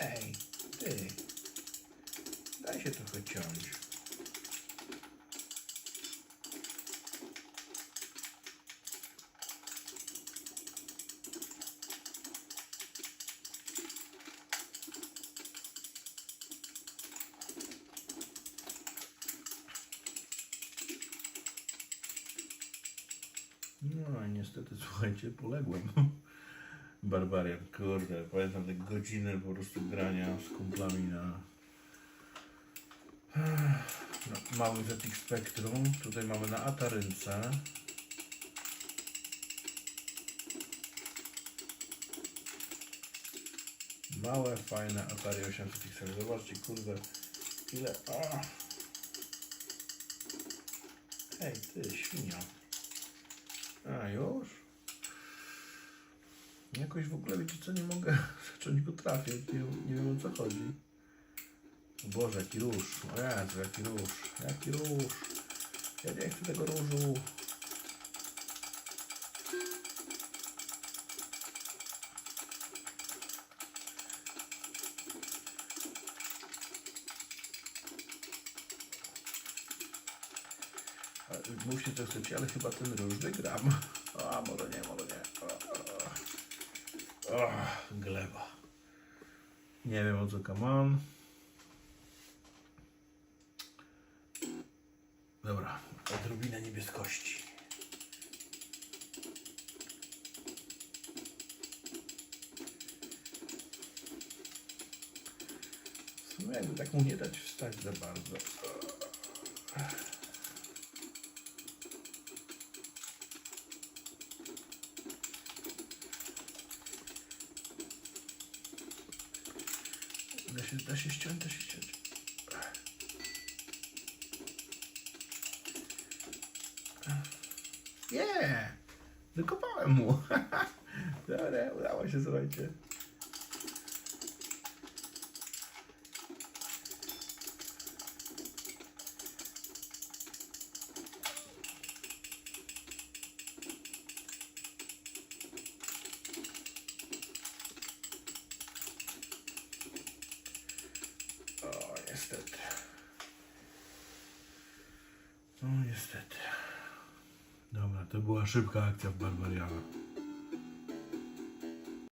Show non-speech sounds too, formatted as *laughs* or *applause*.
Ej, ty. Daj się trochę ciąć. No niestety, *laughs* słuchajcie, poległem. Barbarian, kurde, pamiętam te godziny po prostu grania z kumplami na, na małym ZX Spectrum. Tutaj mamy na Atarynce. Małe, fajne Atari 800 XL. Zobaczcie, kurde, ile... A! Hej, ty, świnio. A, już? Jakoś w ogóle, wiecie co, nie mogę *laughs* zacząć go trafiać, nie, nie wiem o co chodzi. O Boże, jaki róż, o Jezu, jaki róż, jaki róż. Ja nie chcę tego różu. Mówcie co chcecie, ale chyba ten róż wygram. *laughs* A, może nie, może nie. O, gleba. Nie wiem o co come Dobra, odrobinę niebieskości. W sumie jakby tak mu nie dać wstać za bardzo. Się, da się ściąć, da się ściąć. Nie! Wykopałem mu. *laughs* Dobra, udało się, słuchajcie. O, niestety. No, niestety. Dobra, to była szybka akcja w Barbariana.